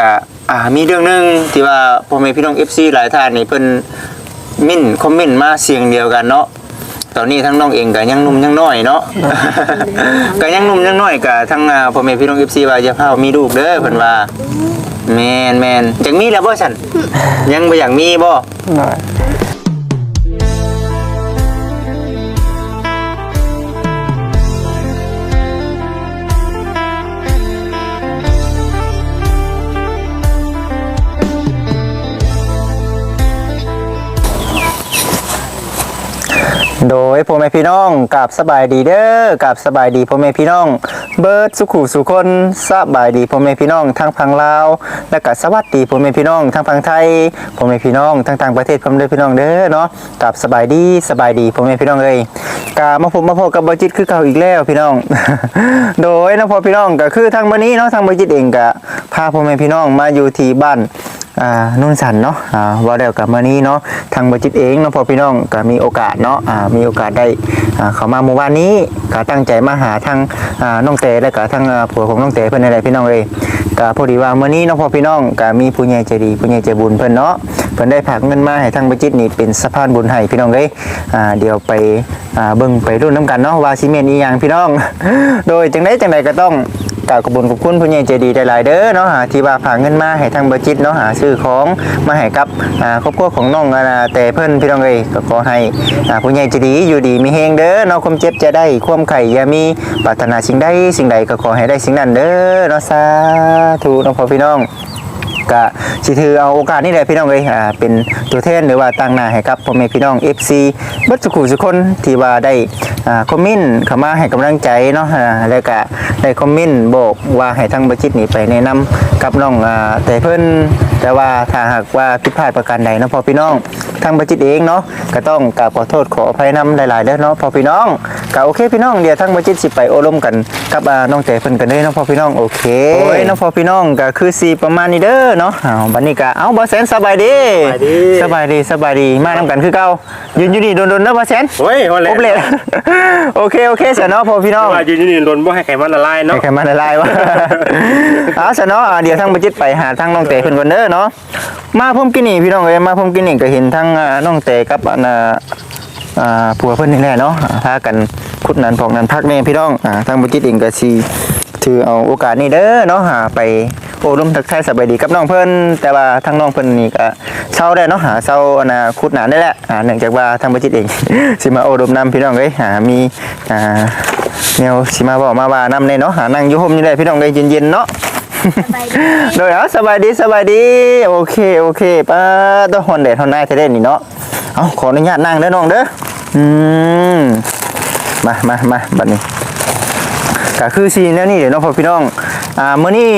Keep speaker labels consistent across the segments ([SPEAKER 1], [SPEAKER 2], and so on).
[SPEAKER 1] ก็อ่ามีเรื่องหนึงที่ว่าพ่อแม่พี่น้อง FC หลายท่านนี่เพิ่นมิ่นคอมเมนต์มาเสียงเดียวกันเนาะตอนนี้ทั้งน้องเองก็ยังหนุ่มยังน้อยเนาะ ก็ยังหนุ่มยังน้อยก็ทั้งอ่าพ่อแม่พี่น้อง FC ว่าอย่าพามีลูกเด้อเพิ่นว่าแม่นแม่นจังมีแล้วบ่ซั่นยังบ่อยากมีบ่
[SPEAKER 2] หน่อย
[SPEAKER 1] โดยพ่อแม่พี่น้องกับสบายดีเด้อกับสบายดีพ่อแม่พี่น้อง เบิร์ดสุขุสุคนสบายดีพ่อแม่พี่น้องทั้งพังลาว และก็สวัสดีพ่อแม่พี่น้องทั้งพังไทยพ่อแม่พี่น้องทั้งต่างประเทศพ่อแม่พี่น้องเด้อเนาะกับสบายดีสบายดีพ่อแม่พี่น้องเลยกามาพบมาพบกับบอจิตคือเก่าอีกแล้วพี่น้อง โดยนะพ่อพี่น้องก็คือทางวันนี้เนาะทางบอจิตเองก็พาพ่อแม่พี่น้องมาอยู่ที่บ้านอ่านุ่นสันเนาะว่าเดียวกับมานี้เนาะทางบัจิตเองเนาะพอพี่น้องก็มีโอกาสเนาะมีโอกาสได้เข้ามาเมื่อวานนี้ก็ตั้งใจมาหาทางน้องเตและก็ทางผัวของน้องเตเพิ่นอะไรพี่น้องเลยก็พอดีว่าเมื่อนี้เนาะพอพี่น้องก็มีผู้ใหญ่ใจดีผู้ใหญ่ใจบุญเพื่อนเนาะเพื่อนได้ผักเงินมาให้ทางบัจิตนี่เป็นสะพานบุญให้พี่น้องเลยเดี๋ยวไปเบิ่งไปรุ่นน้ำกันเนาะว่าซีเมนต์อีหยังพี่น้อง โดยจังไดจังไดก็ต้อง กราบขอบคุญขอบคุณผู้ใหญ่ใจดีหลายๆเด้อเนาะหาที่ว่าฝากเงินมาให้ทางเบอร์จิตเนาะหาซื้อของมาให้กับอ่าครอบครัวของน้องอาณาแต่เพิ่นพี่น้องเอ้ยก็ขอให้อ่าผู้ใหญ่ใจดีอยู่ดีมีเฮงเด้อเนาะความเจ็บจะได้ความไข่อย่ามีปรารถนาสิ่งใดสิ่งใดก็ขอให้ได้สิ่งนั้นเด้อเนาะสาธุเนาะพ่อพี่น้อง ก็สิถือเอาโอกาสนี้แหละพี่น้องเลยอ่าเป็นตัวแทนหรือว่าตั้งหน้าให้กับพ่อแม่พี่น้อง FC บัดสุขุสุคนที่ว่าได้อ่าคอมเมนต์เข้ามาให้กำลังใจเนาะอ่าแล้วก็ได้คอมเมนต์บอกว่าให้ทางบัจิตนี่ไปแนะนำกับน้องอ่าแต่เพิ่นแต่ว่าถ้าหากว่าผิดพลาดประการใดเนาะพ่อพี่น้อง ทางบัจิตเองเนาะก็ต้องกราบขอโทษขออภัยนำหลายๆเด้อเนาะพ่อพี่น้องก็โอเคพี่น้องเดี๋ยวทางบัจิตสิไปโอลมกันกับอ่าน้องแต่เพิ่นกันเด้อเนาะพ่อพี่น้องโอเคโอ้ยเนาะพ่อพี่น้องก็คือสิประมาณนี้เด้อเนาะอ้าวบัดนี้ก็เอ้าบ่แสนสบายดี
[SPEAKER 3] สบายดี
[SPEAKER 1] สบายดีสบายดีมานํกันคือเก่ายืนอยู่นี่โดนๆเด้อบ่แสน
[SPEAKER 3] โอ้ยวันแร
[SPEAKER 1] โอบเลยโอเคโอเคเสียเนาะพ่อพี่น้อง
[SPEAKER 3] ว่าอยู่นี่โดนบ่ให้ไขมันละลายเนาะ
[SPEAKER 1] ให้ใครมาละลายวะ เอาเสียเนาะอ่าเดี๋ยวทางบัจิตไปหาทางน้องเตเพิ่นก่อนเด้อเนาะ มาพร้อมกินนี่พี่น้องเอ้ยมาพร้อมกินนี่ก็เห็นทางอ่าน้องเตกับอันน่ะอ่าผัวเพิ่นนี่แหละเนาะอ่าพากันขุดนั้นพอกนั้นพักแน่พี่น้องอ่าทางบัจิตเองก็สิถือเอาโอกาสนี้เด้อเนาะหาไป โอ้ร่มทักทายสบายดีกับน้องเพิ่นแต่ว่าทางน้องเพิ่นนี่ก็เช้าได้เนาะหาเช้าอันน่ะขุดหนานได้แหละอ่าเนื่องจากว่าทางบัจิตเอง สิมาโอ้ร่มนํพี่น้องเอ้ยหามีอ่าแนวสิมาบอกมาว่านำในเนาะหานั่งอยู่ห่มนี่ได้พี่น้องได้เย็นๆเนาะโดยเอาสบายดีสบายดีโอเคโอเคป้าต้องฮอนแดดฮอนหน้าเทเดนนี่เนาะเอาขออนุญาตนั่งเด้อน้องเด้ออืมมามามาบัดนี้ก็คือซีนแล้วนี่เดี๋ยวเน้องพ่อพี่น้อง อ่ามื้อนี้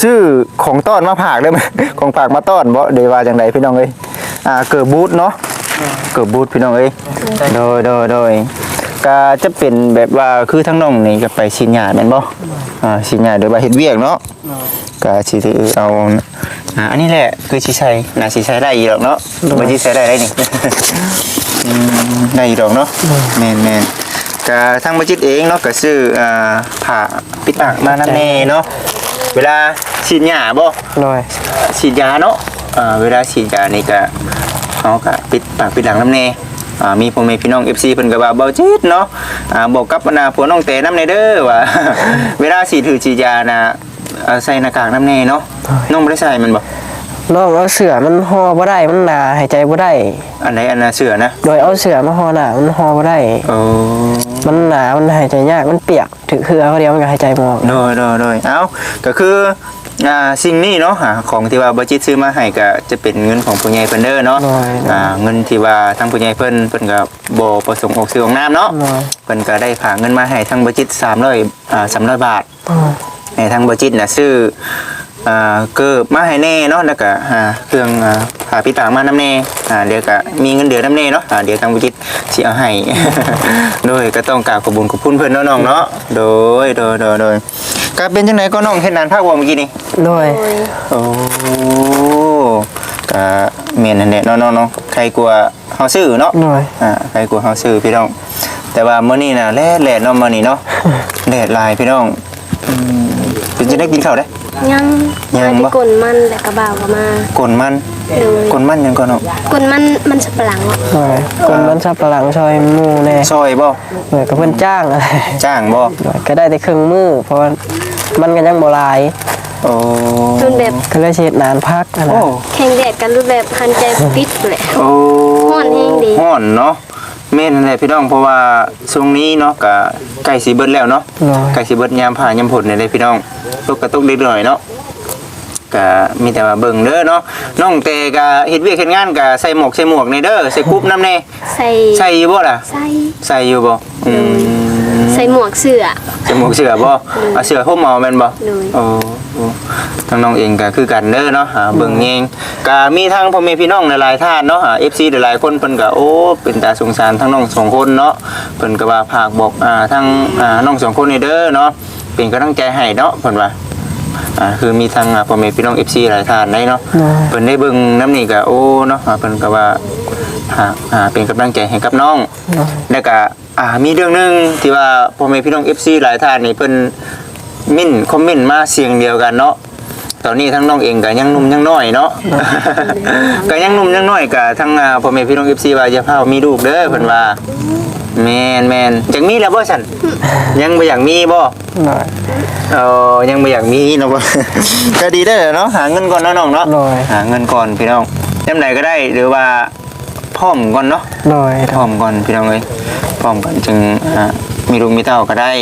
[SPEAKER 1] ซื้อของต้อนมาผากได้ไหม ของฝากมาต้อนบ่เดี๋ยวว่าจังไดพี่น้องเอ้ยอ่าเกิดบูธเนาะเกิดบูธพี่น้องเอ้ยโดยโดยโดยก็จะเป็นแบบว่าคือทั้งน้องนี่ก็ไปชินยาแม่นบ่อ่าชินยาหรือว่าเฮ็ดเวียกเนาะก็สิถือเอาอ่าอันนี้แหละคือสิใช้น่าสิใช้ได้อีหรอกเนาะบ่สิใช้ได้ได้นี่อืมได้อีหรอกเนาะแม่นแม่น ก็ทางบัจิตเองเนาะก็ซื้ออ่าผ้าปิดปากมานำแน่เนาะเวลาฉีดยาบ่
[SPEAKER 2] หน่อย
[SPEAKER 1] ฉีดยาเนาะอ่าเวลาฉีดยานี่ก็เขาก็ปิดปากปิดหลังน้ำเนอ่ามีพ่อแม่พี่น้อง FC เพิ่นก็ว่าเบาจิตเนาะอ่าบอกกับอนาผัวน้องเตน้ำในเด้อว่าเวลาฉีดถือฉีดยานะอ่าใส่หน้ากากน้ำเนเนาะน้องบ่ได้ใส่มันบ่
[SPEAKER 2] น้องเอาเสือมันห่อบ่ได้มันหนาหายใจบ่ได้
[SPEAKER 1] อันไหนอันน่ะเสือนะ
[SPEAKER 2] โดยเอาเสือมาห่อหนามันห่อบ่ได้
[SPEAKER 1] โอ้
[SPEAKER 2] มันหนา มันหายใจยาก มันเปียกถึงคือเอาเดียวมันก็หายใจบ่ออก
[SPEAKER 1] โดยโดยโดยเอ้าก็คืออ่าสิ่งนี้เนาะอ่าของที่ว่าบ่จิตซื้อมาให้ก็จะเป็นเงินของผู้ใหญ่เพิ่นเด้อเนาะ
[SPEAKER 2] หน่อย
[SPEAKER 1] อ่าเงินที่ว่าทางผู้ใหญ่เพิ่นเพิ่นก็บ่ประสงค์ออกซื้อของน้ำเนาะ
[SPEAKER 2] หน่อย
[SPEAKER 1] เพิ่นก็ได้ฝากเงินมาให้ทางบริจิต300อ่า300 บาท
[SPEAKER 2] อ๋อ
[SPEAKER 1] ให้ทางบริจิตน่ะซื้อ อ่าเกิบมาให้แน่เนาะแล้วก็อ่าเครื่องอ่าผ้าปิดปากมานำแน่อ่าเดี๋ยวก็มีเงินเดือนนำแน่เนาะอ่าเดี๋ยวทางบริจิตสิเอาให้ โดยก็ต้องกราบขอบคุญขอบคุณเพิ่นเนาะน้องเนาะโดยโดยโดยโดยก็เป็นจังไดก็น้องเฮ็ดนานภาคบ่เมื่อกี้นี่
[SPEAKER 2] โดย
[SPEAKER 1] โอ้ก็แม่นนั่นแหละเนาะน้องเนาะใครกลัวเฮาซื้อเนาะ
[SPEAKER 2] หน่อย
[SPEAKER 1] อ่าใครกลัวเฮาซื้อพี่น้อง แต่ว่ามื้อนี้น่ะแล่แล่เนาะมื้อนี้เนาะแล่หลายพี่น้องอืมเป็นจะได้กินข้าวได้
[SPEAKER 4] ยัง
[SPEAKER 1] ยัง
[SPEAKER 4] มา
[SPEAKER 1] บ่
[SPEAKER 4] ที่กลนมันแล้วก็บ่าวก็มาก
[SPEAKER 1] ลมัน
[SPEAKER 4] โดย
[SPEAKER 1] กลมันยังก่อนเนาะ
[SPEAKER 4] กลนมันมันสับปะหลังอะ
[SPEAKER 2] หน่อยคนมันสับปะหลังซอยหมู่แน่
[SPEAKER 1] ซอยบ่
[SPEAKER 2] เหมือนกับเพิ่นจ้างอะไร
[SPEAKER 1] จ้างบ่
[SPEAKER 2] หน่อยก็ได้แต่ครึ่งมือเพราะว่ามันก็ยังบ่หลาย
[SPEAKER 1] โอ้
[SPEAKER 4] รุ่นแบบ
[SPEAKER 2] ก็เลยสิเฮ็ดนานพักนะ
[SPEAKER 1] โอ้
[SPEAKER 4] แข่งแดดกันรุ่นแบบหันใจปิดเลย
[SPEAKER 1] โอ้
[SPEAKER 4] ฮ้อนแฮงดี
[SPEAKER 1] ฮ้อนเนาะ แม่นแหละพี่น้องเพราะว่าช่วงนี้เนาะก็ใกล้สิเบิดแล้วเนาะ
[SPEAKER 2] หน่อย
[SPEAKER 1] ใกล้สิเบิดยามผ่ายามผลนี่เลยพี่น้องตกกระตุกเล็กน้อยเนาะก็มีแต่ว่าเบิ่งเด้อเนาะน้องเตก็เฮ็ดเวียกเฮ็ดงานก็ใส่หมวกใส่หมวกนี่เด้อใส่กุ๊บน้ำแน่
[SPEAKER 4] ใส่
[SPEAKER 1] ใส่อยู่บ่ล่ะ
[SPEAKER 4] ใส่
[SPEAKER 1] ใส่อยู่บ่อืม
[SPEAKER 4] ใส่หมวกเสื้อ
[SPEAKER 1] ใส่หมวกเสื้อบ่เอาเสื้อห่มเอาแม่นบ่
[SPEAKER 4] เลย
[SPEAKER 1] โอ้โอ้ทางน้องเองก็คือกันเด้อเนาะหาเบิ่งเองก็มีทางพ่อแม่พี่น้องหลายๆท่านเนาะหา FC หลายๆคนเพิ่นก็โอ้เป็นตาสงสารทั้งน้องสองคนเนาะเพิ่นก็ว่าฝากบอกอ่าทางอ่าน้องสองคนนี่เด้อเนาะเป็นกำลังใจให้เนาะเพิ่นว่า อ่าคือมีทางอ่าพ่อแม่พี่น้อง FC หลายท่านได้เนาะ
[SPEAKER 2] หน่อย
[SPEAKER 1] เพิ่นได้เบิ่งน้ำนี่ก็โอ้เนาะอ่าเพิ่นก็ว่าหาอ่าเป็นกำลังใจให้กับน้อง
[SPEAKER 2] หน่อย
[SPEAKER 1] แล้วก็ อ่ามีเรื่องหนึงที่ว่าพ่อแม่พี่น้อง FC หลายท่านนี่เพิ่นมิ่นคอมเมนต์มาเสียงเดียวกันเนาะตอนนี้ทั้งน้องเองก็ยังหนุ่มยังน้อยเนาะ ก็ยังหนุ่มยังน้อยก็ทั้งอ่าพ่อแม่พี่น้อง FC ว่าอย่าพามีลูกเด้อเพิ่นว่าแม่นแม่นจักมีแล้วบ่ซั่นยังบ่อยากมีบ่
[SPEAKER 2] หน่อย
[SPEAKER 1] เออยังไม่อยากมีเนาะก็ดีได้อเนาะหาเงินก่อนเนาะน้องเนาะ
[SPEAKER 2] หน่อย
[SPEAKER 1] หาเงินก่อนพี่น้องยามไหนก็ได้หรือว่า พร้อมก่อนเนาะ
[SPEAKER 2] หน่อย
[SPEAKER 1] พร้อมก่อนพี่น้องเอ้ยพร้อมก่อนจึงอ่ามีลูกมีเต้าก็ได้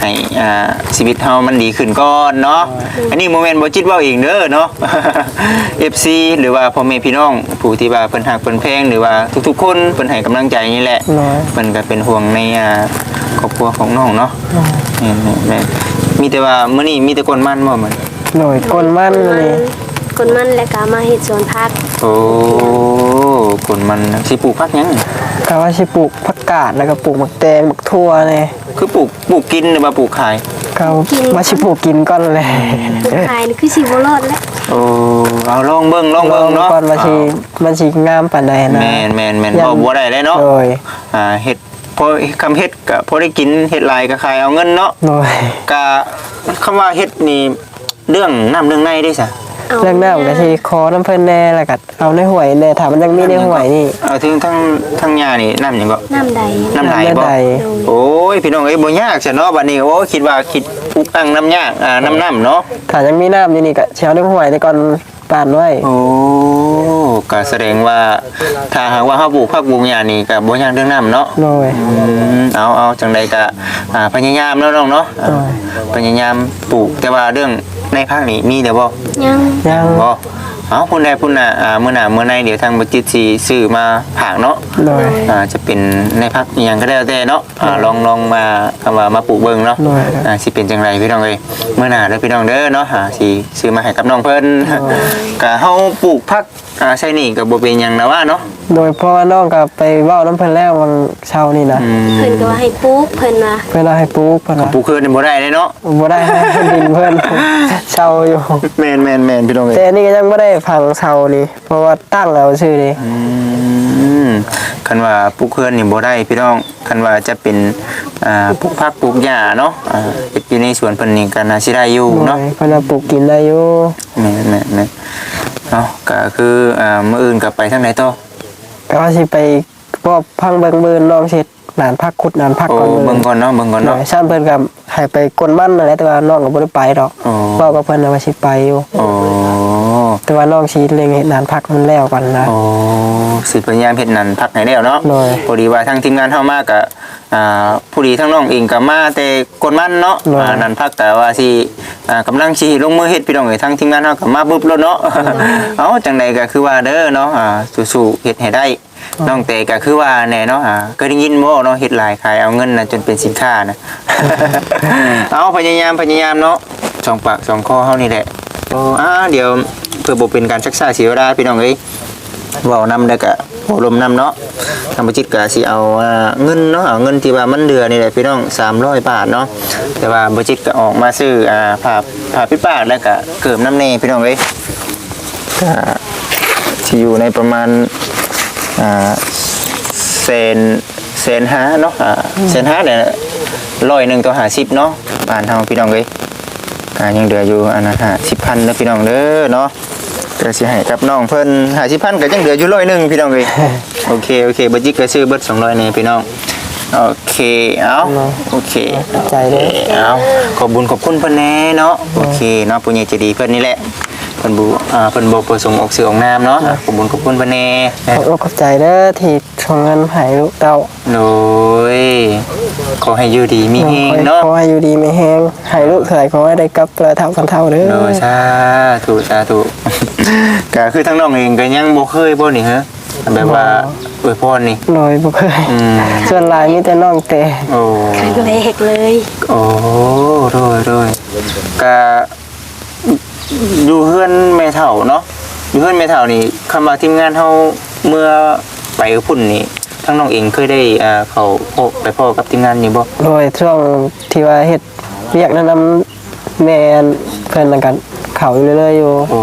[SPEAKER 1] ให้อ่าชีวิตเฮามันดีขึ้นก่อนเนาะอันนี้โมเมนต์บ่จิตเว้าเองเด้อเนาะ FC หรือว่าพ่อแม่พี่น้องผู้ที่ว่าเพิ่นฮักเพิ่นแพงหรือว่าทุกๆคนเพิ่นให้กำลังใจนี่แหละ
[SPEAKER 2] หน่อย
[SPEAKER 1] มันก็เป็นห่วงในอ่าครอบครัวของน้องเนาะนี่นี่ๆมีแต่ว่ามื้อนี้มีแต่คนมันบ่มัน
[SPEAKER 2] หน่อยคนมัน
[SPEAKER 4] มั
[SPEAKER 2] นี่
[SPEAKER 4] นกลนมันแล้วก็มาเฮ็ดสวนผัก
[SPEAKER 1] โอ้ คนมันสิปลูกผักหยัง
[SPEAKER 2] ก็ว่าสิปลูกผักกาดแล้วก็ปลูกหมักแตงหมักทั่วนี่
[SPEAKER 1] คือปลูกปลูกกินหรือว่าปลูกขาย
[SPEAKER 2] ก็ว่าสิปลูกกินก่อนเลย
[SPEAKER 4] ผู้ชายนี่คือสิบ่รอดแล้ว
[SPEAKER 1] โอ้เอาลองเบิ่งลองเบิ่งเนาะ
[SPEAKER 2] ก่อนว่าสิมันสิงามปานใดนะ
[SPEAKER 1] แม่นแม่นแม่น
[SPEAKER 2] ยั
[SPEAKER 1] บ่
[SPEAKER 2] ง
[SPEAKER 1] บ่ได้เลยเนาะ
[SPEAKER 2] โดย
[SPEAKER 1] อ่าเฮ็ดพอคำเฮ็ดก็พอได้กินเฮ็ดหลายก็ขายเอาเงินเนาะ
[SPEAKER 2] โดย
[SPEAKER 1] ก็คำว่าเฮ็ดนี่เรื่องน้ำเรื่องในได้ซะ
[SPEAKER 4] เอา
[SPEAKER 2] เรื่องน้ำก็สิขอน้ำเพิ่นแน่แล้วก็เอาในห้วยแน่ถ้ามันยังมีในห้วยนี่
[SPEAKER 1] เอาถึงทั้งทั้งยานี่น้ำหยังก็
[SPEAKER 4] น้ำใด
[SPEAKER 1] น้ำไหล
[SPEAKER 2] น้ำ
[SPEAKER 1] บ่
[SPEAKER 2] ใด
[SPEAKER 1] โอ้ยพี่น้องเอ้ยบ่ยากซะเนาะบัดนี้โอ้คิดว่าคิดอุกอังน้ำยากอ่าน้ำน้ำเนาะ
[SPEAKER 2] ถ้ายังมีน้ำอยู่นี่ก็สิเอาในห้วยนี่ก่อน ปานไว้
[SPEAKER 1] โอ้ก็แสดงว่าถ้าหากว่าเฮาปลูกผักบุ้งหญ้านี่ก็บ่ยากเรื่องน้ำเนาะ
[SPEAKER 2] โดย
[SPEAKER 1] อืมเอาเอาจังใดก็อ่าพยายามเนาะน้องเนาะอ่า
[SPEAKER 2] อ่า
[SPEAKER 1] พยายามปลูกแต่ว่าเรื่องในภาคนี้มีเด้อบ่
[SPEAKER 4] ยัง
[SPEAKER 2] ยัง
[SPEAKER 1] บ่ เอาพุ่นใดพุ่นน่ะอ่ามื้อหน้ามื้อในเดี๋ยวทางบัจิตสิซื้อมาผากเนาะ
[SPEAKER 2] โดย
[SPEAKER 1] อ่าจะเป็นในพักอหย่างก็ได้แล้วแต่เนาะอ่าลองลองมาคำว่ามาปลูกเบิ่งเนาะ
[SPEAKER 2] ได้
[SPEAKER 1] อ่าสิเป็นจังไรพี่น้องเอ้ยเมื่อหน้าเด้อพี่น้องเด้อเนาะอ่าสิซื้อมาให้กับน้องเพิ่นก็เฮาปลูกผักอ่าใช่นี่ก็บ่เป็นหยังนะว่าเนาะ
[SPEAKER 2] โดยเพราะว่าน้องก็ไปเว้าน้ำเพิ่นแล้ววันเช้านี่นะ
[SPEAKER 1] อืม
[SPEAKER 4] เพิ่นก็ว่าให้ปลูกเพิ่นว่า
[SPEAKER 2] เพิ่นเอาให้ปลูกเพิ่นว่า
[SPEAKER 1] ปลูกเพิ่นนี่บ่ได้เลยเนาะ
[SPEAKER 2] บ่ได้ให้ดินเพิ่นเช่าอยู่
[SPEAKER 1] แม่นแม่นแม่นพี่น้องเอ้ย
[SPEAKER 2] แต่อันนี่ก็ยังไม่ได้พังเช่านี่เพราะว่าตั้งแล้วชื่อนี่
[SPEAKER 1] อืมคันว่าปลูกเพิ่นนี่บ่ได้พี่น้องคันว่าจะเป็นอ่าปลูกผักปลูกหญ้าเนาะอ่าเฮ็ดอยู่ในสวนเพิ่นนี่ก็น่าสิได้อยู่เนาะ
[SPEAKER 2] เพิ่นว่าปลูกกินได้อยู่
[SPEAKER 1] แม่แม่แม่ เนาะก็คืออ่ามื้ออื่นกลับไปทางไหนต่อ
[SPEAKER 2] ก็ว่าสิไปพวกพังเบิ่งมือน้องเช็ดนานพักขุดนานพัก
[SPEAKER 1] โอ้
[SPEAKER 2] ก่อนมื
[SPEAKER 1] เบิ่งก่อนเนาะเบิ่งก่อน
[SPEAKER 2] หน่
[SPEAKER 1] เนาะ
[SPEAKER 2] อยซ่านเพิ่นก็ให้ไปกลมันนั่นแหละแต่ว่าน้องก็บ่ได้ไปดอก
[SPEAKER 1] อ๋อ
[SPEAKER 2] เว้ากับเพิ่นว่าสิไปอยู่
[SPEAKER 1] โอ้
[SPEAKER 2] แต่ว่าน้องสิเล็งเฮ็ดนานพักมันแล้วก่อนนะ
[SPEAKER 1] โอ้สิพยายามเฮ็ดนั่นพักให้แล้วเนาะ
[SPEAKER 2] โดย
[SPEAKER 1] พอดีว่าทางทีมงานเฮามาก็อ่าผู้ดีทั้งน้องเองก็มาแต่กดมันเนาะ
[SPEAKER 2] โดย
[SPEAKER 1] อ่านั่นพักแต่ว่าสิอ่ากำลังสิลงมือเฮ็ดพี่น้องเอ้ยทางทีมงานเฮาก็มาบึบแล้วเนาะ เอ้าจังใดก็คือว่าเด้อเนาะอ่าสู้ๆเฮ็ดให้ได้ น้องเตก็คือว่าแน่เนาะอ่าก็ได้ยินบ่เนาะเฮ็ดหลายขายเอาเงินน่ะจนเป็นสินค้านะ เอาพยายามพยายามเนาะสองปากสองคอเฮานี่แหละโอ้อ่าเดี๋ยวเพื่อบ่เป็นการชักษาเสียเวลาพี่น้องเอ้ยเว้านำแล้วก็โอลมนำเนาะทางบัจิตก็สิเอาเงินเนาะเอาเงินที่ว่ามันเดือนี่แหละพี่น้อง300บาทเนาะแต่ว่าบัจิตก็ออกมาซื้ออ่าผ้าผ้าปิดปากแล้วก็เกิมน้ำแน่พี่น้องเอ้ยก็สิอยู่ในประมาณอ่าเซนเซนห้าเนาะอ่าเซนห้าเนี่ยร้อยหนึ่งต่อหาสิบเนาะบ้านเฮาพี่น้องเอ้ยก็ยังเหลืออยู่อันนั้น50,000เด้อพี่น้องเด้อเนาะ เดี๋ยวสิให้กับน้องเพิ่น50,000ก็ยังเหลืออยู่ร้อยหนึงพี่น้องเอ้ยโอเคโอเคบ่จิกก็ซื้อเบิด200นี่พี่น้องโอเคเอาโอเค
[SPEAKER 2] ใจเด้อ
[SPEAKER 1] เอาขอบบุญขอบคุณเพิ่นแน่เนาะโอเคเนาะผู้ใหญ่ใจดีเพิ่นนี่แหละเพิ่นบ่อ่าเพิ่นบ่ประสงค์ออกเสือออกนามเนาะขอบบุญขอบคุณเพิ่นแน่
[SPEAKER 2] ขอบขอบใจเด้อที่ส่งเงินให้ลูกเต้า
[SPEAKER 1] โอ้ยขอให้อยู่ดีมีแฮงเนาะ
[SPEAKER 2] ขอให้อยู่ดีไม่แห้งให้ลูกเท่าไหร่ขอให้ได้กลับประเท่ากันเท่าเด้อ
[SPEAKER 1] โดยสาธุสาธุก็คือทั้งน้องเองก็ยังบ่เคยบ่นี่ฮะแบบว่าอวยพรนี่
[SPEAKER 2] โดยบ่เคย
[SPEAKER 1] อืม
[SPEAKER 2] ส่วนหลายมีแต่น้องแต่
[SPEAKER 1] โอ้
[SPEAKER 4] ครั้งแรกเลย
[SPEAKER 1] โอ้โดยโดยก็ อยู่เฮือนแม่เฒ่าเนาะอยู่เฮือนแม่เฒ่านี่คำว่าทีมงานเฮาเมื่อไปกับพุ่นนี่ทั้งน้องเองเคยได้อ่าเขาพบไปพ่อกับทีมงานอยู่บ่
[SPEAKER 2] โดยช่วงที่ว่าเฮ็ดเรียกแนะนำแม่เพิ่นนั่นกันเขาอยู่เรื่อยๆอยู่
[SPEAKER 1] โอ้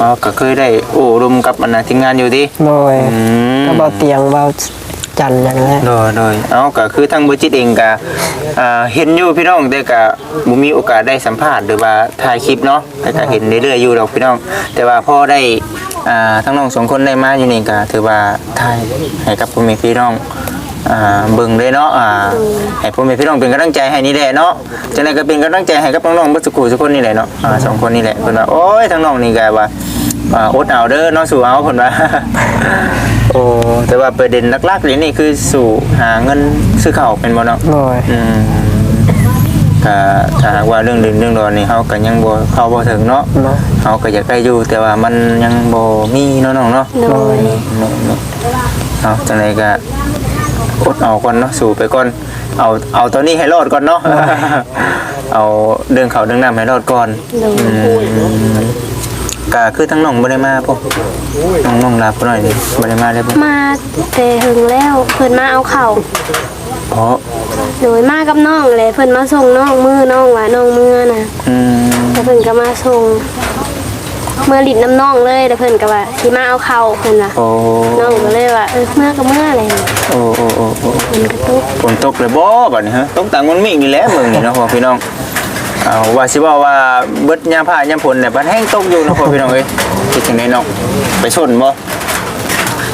[SPEAKER 1] อ๋อก็เคยได้โอ้รวมกับอันนะทีมงานอยู่ดิ
[SPEAKER 2] โดย
[SPEAKER 1] อืม
[SPEAKER 2] ก็เบาเตียงเบา จันทร์อย่างนี้
[SPEAKER 1] โดยโดยเอาก็คือทางบริจิตเองก็อ่าเห็นอยู่พี่น้องแต่ก็บ่มีโอกาสได้สัมภาษณ์หรือว่าถ่ายคลิปเนาะแต่ก็เห็นเรื่อยๆอยู่ดอกพี่น้อง แต่ว่าพอได้อ่าทั้งน้องสองคนได้มาอยู่นี่ก็ถือว่าถ่ายให้กับพ่อแม่พี่น้องอ่าเบิ่งเลยเนาะอ่าให้พ่อแม่พี่น้องเป็นกำลังใจให้นี่แหละเนาะจังไดก็เป็นกำลังใจให้กับน้องๆเบ่สุขุทุกคนนี่แหละเนาะอ่าสองคนนี่แหละเพิ่นว่าโอ้ยทั้งน้องนี่ก็ว่าอ่าอดเอาเด้อเนาะสู้เอาเพิ่นว่า อ้แต่ว่าประเด็นหลักๆเลยนี่คือสู่หาเงินซื้อข้าวเป็นบ่เนาะ
[SPEAKER 2] โดย
[SPEAKER 1] อืมถ้าถ้าหากว่าเรื่องดินเรื่องดอนนี่เฮาก็ยังบ่เข้าบ่ถึงเนาะ
[SPEAKER 2] เนาะ
[SPEAKER 1] เฮาก็อยากได้อยู่แต่ว่ามันยังบ่มีเนาะน้องเนาะ
[SPEAKER 4] โดย
[SPEAKER 1] เนาะเนาะเอาจังไดก็อดเอาก่อนเนาะสู่ไปก่อน เอาเอาตัวนี้ให้รอดก่อนเนาะ เอาเรื่องเขาวเรื่องน้ำให้รอดก่อน
[SPEAKER 4] โดย
[SPEAKER 1] ก็คือทั้งน้องบ่ได้มาพวกน้องน้องลาพุ่นหน่อยนี่บ่ได้มาเลยบ่
[SPEAKER 4] มาแต่หึงแล้วเพิ่นมาเอาเข่า
[SPEAKER 1] เพราะ
[SPEAKER 4] โดยมากับน้องเลยเพิ่นมาส่งน้องมือน้องว่าน้องมือน่ะ
[SPEAKER 1] อืม
[SPEAKER 4] แล้วเพิ่นก็มาส่งเมื่อลิดน้ำน้องเลยแล้วเพิ่นก็ว่าสิมาเอาเข่าเพิ่นว่า
[SPEAKER 1] โอ้
[SPEAKER 4] น้องก็เลยว่าเออเมื่อก็เมื่ออะไร
[SPEAKER 1] โอ้โอ้โอ้โอ้
[SPEAKER 4] เพิ่นก็ตุก
[SPEAKER 1] ฝนตกเลยบ่บัดนี้ฮะตกต่างมันมีอีกนี่แหละเมืองนี่เนาะพ่อพี่น้อง เอาว่าสิว่าว่าเบิดยามผ้ายามฝนเนี่ยบัดแห้งตกอยู่เนาะพ่อพี่น้องเอ้ยคิดจังไดเนาะไปชนบ่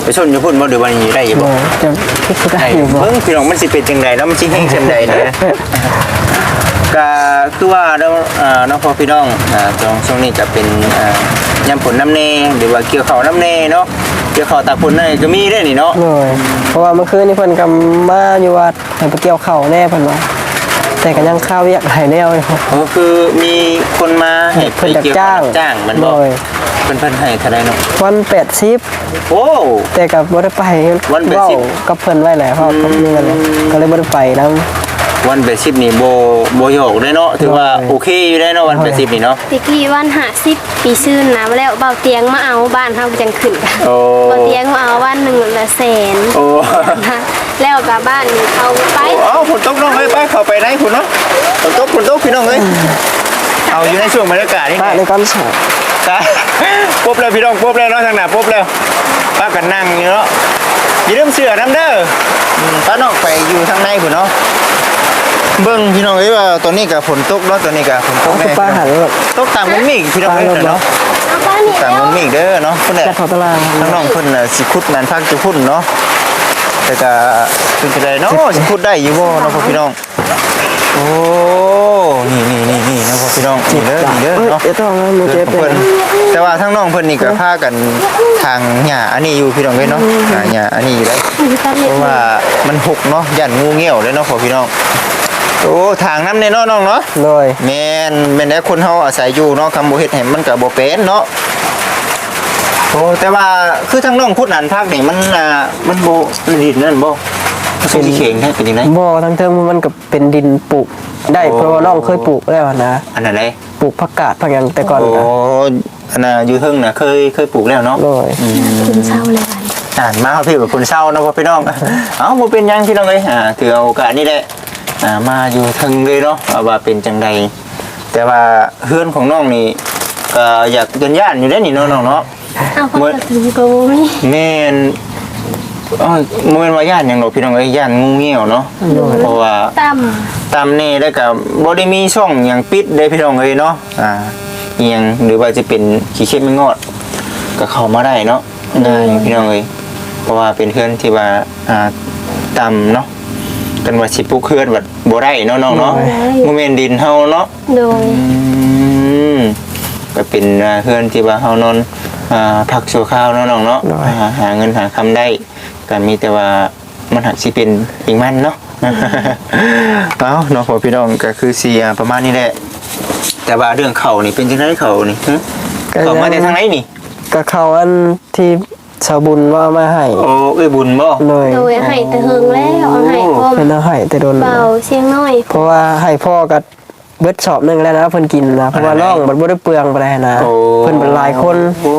[SPEAKER 1] ไปชนอยู่พุ่นบ่หรือว่านี่ได้อยู่
[SPEAKER 2] โด
[SPEAKER 1] บ่
[SPEAKER 2] ยจะคิดจะได้
[SPEAKER 1] ได้
[SPEAKER 2] อยู่บ่
[SPEAKER 1] เบิ่งพี่น้องมันสิเป็นจังไดเนาะมันสิแห้งจังไดเนี่ยก็คือว่าเนาะอ่าเนาะพ่อพี่น้องอ่าตรงช่วงนี้ก็เป็นอ่ายามฝนน้ำแน่หรือว่าเกี่ยวข้าวน้ำแน่เนาะเกี่ยวข้าวตากฝนนั่นก็มีได้นี่เนาะ
[SPEAKER 2] โดยเพราะว่าเมื่อคืนนี่เพิ่นก็มาอยู่วัดให้ไปเกี่ยวข้าวแน่เพิ่นว่า แต่ก็ยังข้าวเวียกหลายแนวอยู่
[SPEAKER 1] ก็คือมีคนมาให้ไป
[SPEAKER 2] เพิ่นจะ
[SPEAKER 1] เกี่ยว
[SPEAKER 2] จ้าง
[SPEAKER 1] กับจ้างมัน
[SPEAKER 2] โด
[SPEAKER 1] บอก
[SPEAKER 2] ย
[SPEAKER 1] เพิ่นเพิ่นให้เท่าไรเนาะ
[SPEAKER 2] วัน80
[SPEAKER 1] โอ้
[SPEAKER 2] แต่ก็บ่ได้ไป
[SPEAKER 1] วัน80
[SPEAKER 2] เว้ากับเพิ่นไว้แหละเพราะกับเงินเลยก็เลยบ่ได้ไปนํ
[SPEAKER 1] วันเบสิบนี่โบโบโยกได้เนาะถือว่า
[SPEAKER 2] โดย
[SPEAKER 1] โอเคอยู่ได้เนาะวันเบสิบนี่เนาะ
[SPEAKER 4] ตะกี้วัน50ปีซื่นนะแล้วเบาเตียงมาเอาบ้านเฮาจังขึ้นกัน
[SPEAKER 1] โอ้
[SPEAKER 4] เบาเตียงมาเอาวันหนึงละแสน
[SPEAKER 1] โอ้
[SPEAKER 4] นะแล้วกับบ้านนี่เอาไป
[SPEAKER 1] เอ้าฝนตกน้องเอ้ยไปเข้าไปไหนคุณเนาะฝนตกฝนตกพี่น้องเอ้ยเอาอยู่ในช่วงบรรยากาศนี่
[SPEAKER 2] พระ
[SPEAKER 1] แห
[SPEAKER 2] ใน
[SPEAKER 1] ละ
[SPEAKER 2] ก้อนสอบ
[SPEAKER 1] จ้าปุ๊บเลยพี่น้องปุ๊บเลยเนาะทางหน้าปุ๊บเลยป้ากันนั่งอยู่เนาะอย่าลืมเสือน้ำเด้ออืมป้านอกไปอยู่ทางในพุ่นเนาะ เบิ่งพี่น้องเอ้ยว่าตอนนี้ก็ฝนตกเนาะตอนนี้ก็ฝนตก
[SPEAKER 2] คือ
[SPEAKER 1] แน่
[SPEAKER 2] ป้าหันแบบ
[SPEAKER 1] ตกต่างมันมีอีกพี่น้องเอ้ยเนาะ
[SPEAKER 4] เอาบ้านนี่
[SPEAKER 1] ต่าง
[SPEAKER 4] แล้ว
[SPEAKER 1] มันมีอีกเด้อเนาะเพิ่นน่ะ
[SPEAKER 2] จัดเขาตาราง
[SPEAKER 1] น้องๆเพิ่นน่ะสิขุดแม่นพักจะพุ่นเนาะแต่ก็เป็นจังไดเนาะสิขุดได้อยู่บ่เนาะพ่อพี่น้องโอ้นี่นี่นี่นี่เนาะพ่อพี่น้องนี่เด้อนี่เด้อ
[SPEAKER 2] เอ้ย
[SPEAKER 1] เนาะ
[SPEAKER 2] เดี๋ยวต้องมือ
[SPEAKER 1] เด้
[SPEAKER 2] เจ็
[SPEAKER 1] อบของ
[SPEAKER 2] เล
[SPEAKER 1] เพิ่
[SPEAKER 2] ย
[SPEAKER 1] นแต่ว่าทั้งน้องเพิ่นนี่ก็พากันทางหญ้าอันนี้อยู่พี่น้องเอ้ยเนาะหาหญ้าอันนี้อยู่ได้
[SPEAKER 4] อยู่ตาม
[SPEAKER 1] เพ
[SPEAKER 4] เน็ต
[SPEAKER 1] ราะว่ามันหกเนาะย่านงูเงี้ยวเลยเนาะพ่อพี่น้อง โอ้ทางน้ำเนี่ยเนาะน้องเนาะ
[SPEAKER 2] โดย
[SPEAKER 1] แม่นแม่นแต่คนเฮาอาศัยอยู่เนาะคำบ่เฮ็ดให้มันก็บ่เป็นเนาะโอ้แต่ว่าคือทางน้องพุทธนันภาคนี่มันอ่ามันบ่ดินนั่นบ่มันสิเข่งแท้เป็นจังได
[SPEAKER 2] บ่ทั้งเทิงมันก็เป็นดินปลูกได้
[SPEAKER 1] โอ้
[SPEAKER 2] เพราะว่าน้องเคยปลูกแล้วนะ
[SPEAKER 1] อันนั้นเลย
[SPEAKER 2] ปลูกผักกาดผักหยังแต่ก่อน
[SPEAKER 1] โอ้
[SPEAKER 2] นะ
[SPEAKER 1] อันน่ะอยู่เทิงน่ะเคยเคยปลูกแล้วเนาะ
[SPEAKER 2] โดย
[SPEAKER 4] คุณเศร้าเลยวัน
[SPEAKER 1] อ่านมาเอาพี่กับคุณเศร้าเนาะพ่อพี่น้องเอ้าบ่เป็นหยังพี่น้องเอ้ยอ่าถือเอาโอกาสนี้แหละ อ่ามาอยู่เทิงเลยเนาะว่าว่าเป็นจังใดแต่ว่าเฮือนของน้องนี่ก็อยากเดินย่านอยู่ได้อนี่เนาะน้องเนาะ
[SPEAKER 4] เอาพอถึงกูมี
[SPEAKER 1] แม่นเอ้ยบ่แม่นว่าย่านหยังดอกพี่น้องเอ้ยย่านงูเงี้ยวเนาะเพราะว่า
[SPEAKER 4] ต่
[SPEAKER 1] ตามนี่แล้วก็บ่ได้มีช่องหยังปิดได้พี่น้องเอ้ยเนาะอ่าอีหยังหรือว่าจะเป็นขี้เข็บไม่งอด ก็เข้ามาได้เนาะได้พี่น้องเอ้ยเพราะว่าเป็นเพื่อนที่ว่าอ่าต่ำเนาะ กันว่าสิปลูกเฮือนบัดบ่ได้เนาะน้องเนาะบ่แม่นดินเฮาเนาะำ
[SPEAKER 4] โดย
[SPEAKER 1] อืมก็เป็นอ่าเพื่อนที่ว่าเฮานอนอ่าพักชั่วคราวเนาะน้องเนาะ
[SPEAKER 2] ได้
[SPEAKER 1] หาหาเงินหาคำได้ก็มีแต่ว่ามันหักสิเป็นอีกมันเนาะเอาเนาะพ่อพี่น้องก็คือเสียประมาณนี้แหละ แต่ว่าเรื่องเขานี่เป็นจังไดเขานี่ฮะเขามาแต่ทางไหนนี่
[SPEAKER 2] ก็เขาอันที่ ชาวบุญว่ามาให้
[SPEAKER 1] โอ้เอ้ยบุญบ่
[SPEAKER 2] เลย
[SPEAKER 4] โดยให้แต่เฮิงแล้วเอาให้พ่อ
[SPEAKER 2] เป็นเอาให้แต่โดน
[SPEAKER 4] เบาเสียงน้อย
[SPEAKER 2] เพราะว่าให้พ่อก็เบิดสอบหนึงแล้วนะเพิ่นกินนะเพราะว่าร่องมันบ่ได้เปลืองปานใดนะ
[SPEAKER 1] โอ้
[SPEAKER 2] เพิ่นเป็นหลายคน
[SPEAKER 1] โอ้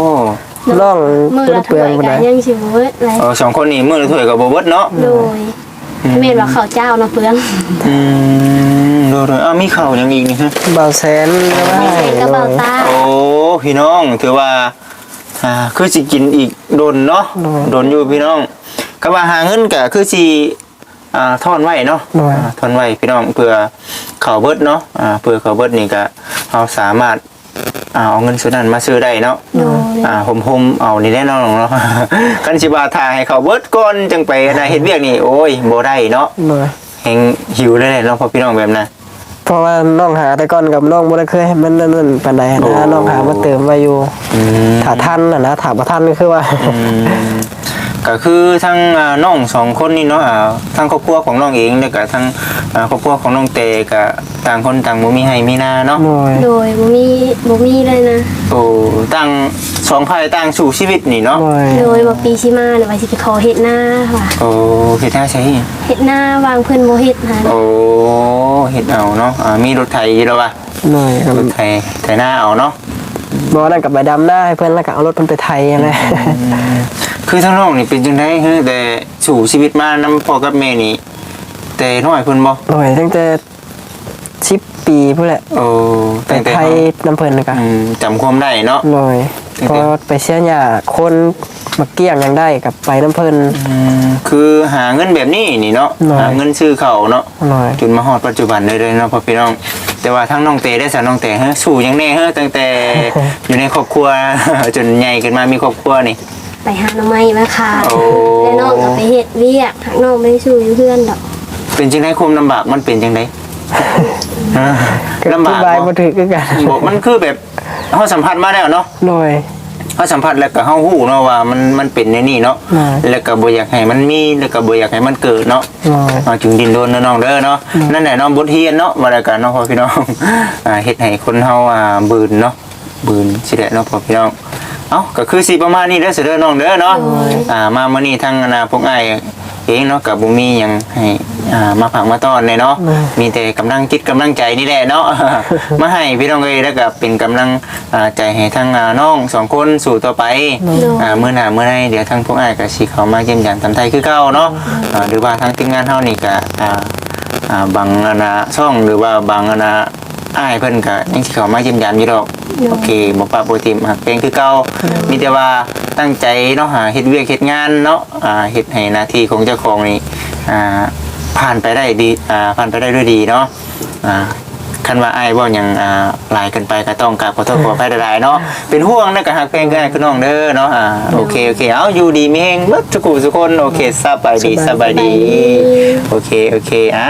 [SPEAKER 2] ร่อง
[SPEAKER 4] มือ
[SPEAKER 2] บ่
[SPEAKER 4] ละ
[SPEAKER 2] ได้เป
[SPEAKER 4] ถ้
[SPEAKER 2] ลื
[SPEAKER 4] ว
[SPEAKER 2] อง
[SPEAKER 4] ย
[SPEAKER 2] ปานใด
[SPEAKER 4] กันยังสิบ่เบิดเลย
[SPEAKER 1] เออสองคนนี้มื้อละถ้วยก็บ่เบิดเนาะ
[SPEAKER 4] โดยแม่นว่าข้าวเจ้านะเพื่อน
[SPEAKER 1] อืมโดยๆอ้าวมีข้าวหยังอีกนี่ฮะ
[SPEAKER 2] เบาแสนก็ว่า
[SPEAKER 4] มี
[SPEAKER 2] ให้
[SPEAKER 4] ใส่กระเป๋าตา
[SPEAKER 1] โอ้พี่น้องถือว่า อ่าคือสิกินอีกโดนเนาะโดนอยู่พี่น้องก็ว่าหาเงินก็คือสิอ่าทอนไว้เนาะอ่าทอนไว้พี่น้องเพื่อเขาวเบิดเนาะอ่าเพื่อเขาวเบิดนี่ก็เราสามารถอ่าเอาเงินส่วนนั้นมาซื้อได้เนาะ
[SPEAKER 4] โดย
[SPEAKER 1] อ่าผมผมเอานี่แน่นอนเนาะกันสิบาทาให้เขาเบิดก่อนจังไปนะเฮ็ดเวียกนี่โอ้ยบ่ได้เนาะ
[SPEAKER 2] เลย
[SPEAKER 1] แฮงหิวเลยแหละเนาะพ่อพี่น้องแบบนั้น
[SPEAKER 2] เพราะว่าน้องหาแต่ก่อนกับน้องบ่ได้เคยให้มันนั่นๆปานใด
[SPEAKER 1] โอ้
[SPEAKER 2] นะน้องหามาเติมไว้อยู่
[SPEAKER 1] อืม
[SPEAKER 2] ถ้าทันน่ะนะถ้าบ่ทันก็คือว่า
[SPEAKER 1] อืม ก็คือทั้งอ่าน้องสองคนนี่เนาะอ่าทั้งครอบครัวของน้องเองแล้วก็ทั้งอ่าครอบครัวของน้องเตก็ต่างคนต่างบ่มีให้มีนาเนาะ
[SPEAKER 2] หน่อย
[SPEAKER 4] โดยบ่มีบ่มีเลยนะ
[SPEAKER 1] โอ้ต่างสองฝ่ายต่างสู่ชีวิตนี่เนาะ
[SPEAKER 2] หน่อย
[SPEAKER 4] โดยบ่ปีสิมาหรือว่าสิไปขอเฮ็ดหน้าว่ะ
[SPEAKER 1] โอ้เฮ็ดหน้าใช้
[SPEAKER 4] เฮ็ดหน้าวางเพิ่นบ่เฮ็ดหั่น
[SPEAKER 1] โอ้เฮ็ดเอาเนาะอ่ามีรถไถอยู่แล้วว่ะ
[SPEAKER 2] หน่อยครับ
[SPEAKER 1] รถไถไถหน้าเอาเนาะ
[SPEAKER 2] บ่นั่นกับใบดำหน้าให้เพิ่นแล้วก็เอารถเพิ่นไปไทยอะไร
[SPEAKER 1] คือทั้งน้องนี่เป็นจังได๋เฮ้อแต่สู่ชีวิตมานํพ่อกับแม่นี่แต่น้อยเพิ่นบ่
[SPEAKER 2] หน่อยตั้งแต่10ปีพุ่นแหละ
[SPEAKER 1] โอ้
[SPEAKER 2] ไป
[SPEAKER 1] ตั้งแต่
[SPEAKER 2] ไทยน้ำเพิ่นแล้วก็
[SPEAKER 1] อืมจำความได้เนาะ
[SPEAKER 2] หน่อย
[SPEAKER 1] ตั้ง
[SPEAKER 2] พ
[SPEAKER 1] แต่
[SPEAKER 2] อไปเสียหญ้าคนมาเกี้ยงยังได้กับไปน้ำเพิ่น
[SPEAKER 1] อืมคือหาเงินแบบนี้นี่เนาะ
[SPEAKER 2] หน่อย
[SPEAKER 1] หาเงินซื้อเขาวเนาะ
[SPEAKER 2] หน่อย
[SPEAKER 1] จนมาฮอดปัจจุบันเลยเลยเนาะพ่อพี่น้อง แต่ว่าทั้งน้องเตได้สาวน้องเตเฮ้อสู่ยังแน่เฮ้อตั้งแต่ อยู่ในครอบครัว จนใหญ่ขึ้นมามีครอบครัวนี่
[SPEAKER 4] ไปหาหน่อไม้มาขาย
[SPEAKER 1] โอ้
[SPEAKER 4] แล้วน้องก็ไปเฮ็ดเวียกทางน้องบ่ได้สู้อยู่เพื่อนดอก
[SPEAKER 1] เป็นจังไดความลำบากมันเป็นจังไดฮะ
[SPEAKER 2] ก็
[SPEAKER 1] ลำบาก
[SPEAKER 2] อธิบาย
[SPEAKER 1] บ่
[SPEAKER 2] บ่ถูกคือกัน
[SPEAKER 1] บอกมันคือแบบเฮาสัมผัสมาแล้วเนาะ
[SPEAKER 2] หน่อย
[SPEAKER 1] เฮาสัมผัสแล้วก็เฮาฮู้เนาะว่ามันมันเป็นในนี่เนาะ
[SPEAKER 2] ใช่
[SPEAKER 1] แล้วก็บ่อยากให้มันมีแล้วก็บ่อยากให้มันเกิดเนาะ
[SPEAKER 2] หน่อย
[SPEAKER 1] เอาจึงดินโดนเนาะน้องเด้อเนาะนั่นแหละเน้องบทเรียนเนาะมาแล้วกันเนาะพ่อพี่น้อง อ่าเฮ็ดให้คนเฮาอ่าบืนเนาะบืนสิแหละเนาะพ่อพี่น้อง เอ้าก็คือสิประมาณนี้เด้อเสยเด้อน้องเด้อเนาะอ่ามามื้อนี้ทั้งอนาพวกอ้ายเองเนาะก็บ่มีหยังให้อ่ามาผักมาต้อนเลยเนาะมีแต่กำลังจิตกำลังใจนี่แหละเนาะ มาให้พี่น้องเอ้ยแล้วก็เป็นกำลังอ่าใจให้ทั้งอ่าน้องสองคนสู่ต่อไปอ่ามื้อหน้ามื้อใดเดี๋ยวทั้งพวกอ้ายก็สิเข้ามาเยี่ยมยามทำไทยคือเก่าเนาะอ่าหรือว่าทางทีมงานเฮานี่ก็อ่าอ่าบางอนาช่องหรือว่าบางอนา อ้ายเพิ่นก็ยังสิเข้ามาเยี่ยมยามอยู่ดอก โอเคบ่ปะบ่ทิมหักเพลงคือเก่ามีแต่ว่าตั้งใจเนาะหาเฮ็ดเวียกเฮ็ดงานเนาะอ่าเฮ็ดให้หน้าที่ของเจ้าของนี่อ่าผ่านไปได้ดีอ่าผ่านไปได้ด้วยดีเนาะอ่าคันว่าอ้ายเว้าหยังอ่าหลายเกินไปก็ต้องกราบขอโทษขออภัยหลายๆเนาะเป็นห่วงนะก็หักเพลงก็อ้ายคือน้องเด้อเนาะอ่าโอเคโอเคเอาอยู่ดีมีแฮงเบิดทุกผู้ทุกคนโอเคสบายดีสบายดีโอเคโอเคอะ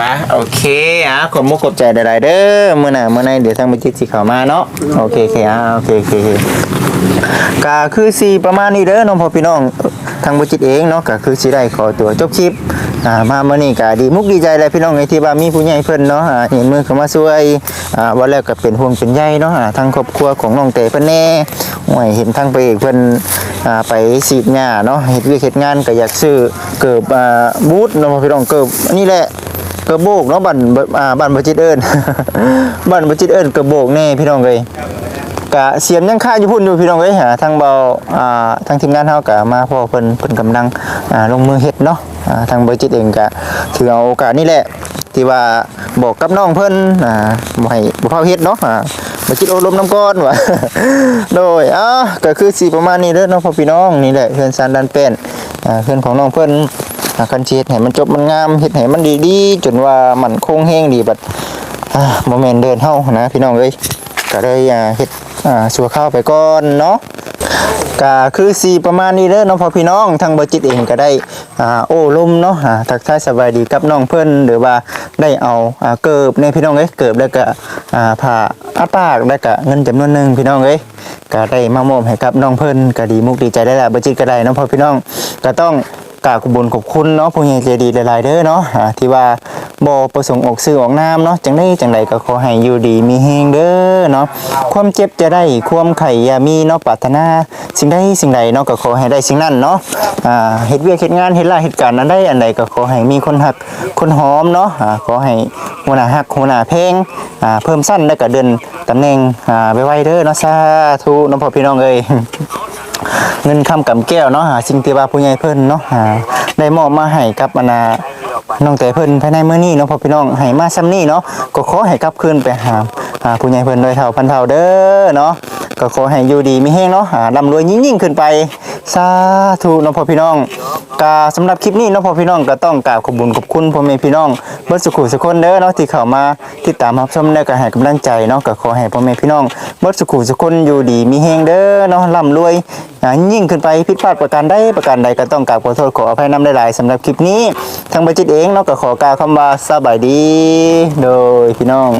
[SPEAKER 1] มาโอเคอะขอบมุกขอบใจหลายๆเด้อมื่อหน่ะมื่อไหนเดี๋ยวทางบัจิตสิเข้ามาเนาะโอเคโอเคอะโอเคโอเคก็คือสีประมาณนี้เด้อน้องพ่อพี่น้องทางบัจิตเองเนาะก็คือสิได้ขอตัวจบคลิปอ่ามามื่อนี้ก็ดีมุกดีใจเลยพี่น้องไอ้ที่ว่ามีผู้ใหญ่เพิ่นเนาะอ่าเห็นมือเข้ามาช่วยอ่าว่าแล้วก็เป็นห่วงเป็นใยเนาะอ่าทางครอบครัวของน้องเตเพิ่นแน่โอ้ยเห็นทางไปเอกเพิ่นอ่าไปสีดหญ้าเนาะเฮ็ดเวียกเฮ็ดงานก็อยากซื้อเกิบอ่าบูทเนาะพ่อพี่น้องเกิบอันนี้แหละ กระโบกเนาะบันอ่าบันบจิตเอิญบันบจิตเอิญกระโบกแน่พี่น้องเลยกะเสียมยังค่าอยู่พุ่นอยู่พี่น้องเลยหาทางเบาอ่าทางทีมงานเฮากะมาพ่อเพิ่นเพิ่นกำลังอ่าลงมือเฮ็ดเนาะอ่าทางบจิตเองกะถือเอาโอกาสนี่แหละที่ว่าบอกกับน้องเพิ่นอ่าบ่ให้บ่พาเฮ็ดเนาะอ่ามาคิดโอลมน้ำก้อนวะโดยอะก็คือสีประมาณนี้เด้อเน้องพ่อพี่น้องนี่แหละเพื่อนซานดันเป็นอ่าเพื่อนของน้องเพื่น คันเชียดให้มันจบมันงามเฮ็ดให้มันดีๆจนว่ามันคงแห้งดีบัดโมเมนเดินเฮานะพี่น้องเอ้ยก็เลยอ่าเฮ็ดสัวข้าวไปก่อนเนาะก็คือสีประมาณนี้เด้อน้องพ่อพี่น้องทางบจิตเองก็ได้โอ้ลมเนาะทักทายสบายดีกับน้องเพิ่อนหรือว่าได้เอาเกิบในพี่น้องเอ้ยเกิบแล้วก็อ่าอาปากแล้วก็เงินจำนวนหนึ่งพี่น้องเอ้ยก็ได้มามอบให้กับน้องเพิ่อนก็ดีมุกดีใจได้ละบจิตก็ได้น้องพ่อพี่น้องก็ต้อง กราบขอบคุญขอบคุณเนาะผู้ใหญ่ใจดีหลายๆเด้อเนาะอ่าที่ว่าบ่ประสงค์ออกซื้อออกน้ำเนาะจังได้จังใดก็ขอให้อยู่ดีมีแฮงเด้อเนาะความเจ็บจะได้ความไข่อย่ามีเนาะปรารถนาสิ่งใดสิ่งใดเนาะก็ขอให้ได้สิ่งนั้นเนาะอ่าเฮ็ดเวียกเฮ็ดงานเฮ็ดลาเหตุการณ์อันใดอันใดก็ขอให้มีคนหักคนหอมเนาะอ่าขอให้หัวหน้าหักหัวหน้าเพลงอ่าเพิ่มสั้นแล้วก็เดินตำแหน่งอ่าไวๆเด้อเนาะสาธุเน้องพ่อพี่น้องเอ้ย เงินคำกำแก้วเนาะหาสิ่งที่ว่าผู้ใหญ่เพิ่นเนาะหาได้มอบมาให้กับอนาน้องแต่เพิ่นภายในมื้อนี้เนาะพ่อพี่น้องให้มาซ้ำนี้เนาะก็ขอให้กลับคืนไปหาหาผู้ใหญ่เพิ่นโดยเท่าพันเท่าเด้อเนาะก็ขอให้อยู่ดีมีแห้งเนาะหาร่ำรวยยิ่งๆขึ้นไป สาธุนพ่อพี่น้องกาสำหรับคลิปนี้นพ่อพี่น้องก็ต้องกราบขอบุญขอบคุณพ่อแม่พี่น้องเบิดสุขุสุขคนเด้อเนาะที่เข้ามาติดตามรับชมและก็ให้กำลังใจเนาะก็ขอให้พ่อแม่พี่น้องเบิดสุขุสุขคนอยู่ดีมีแฮงเด้อเนาะร่ำรวยยิ่งขึ้นไปผิดพลาดประการใดประการใดก็ต้องกราบขอโทษขออภัยน้ำได้หลายๆสำหรับคลิปนี้ทางบัจิตเองเนาะก็ขอกล่าวคำว่าสบายดี โดยพี่น้อง